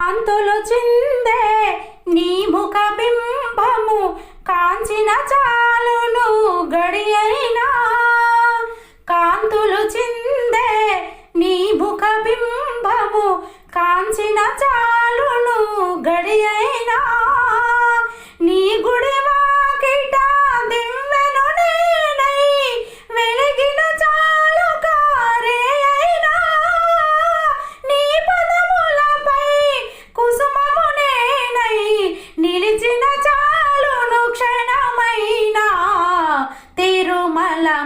కాంతులు చిందే నీ ముఖ బింబము కాంచిన చాలును గడి అయినా కాంతులు చిందే నీ ముఖ బింబము కాంచిన చాలును గడి అయినా నీ గుడి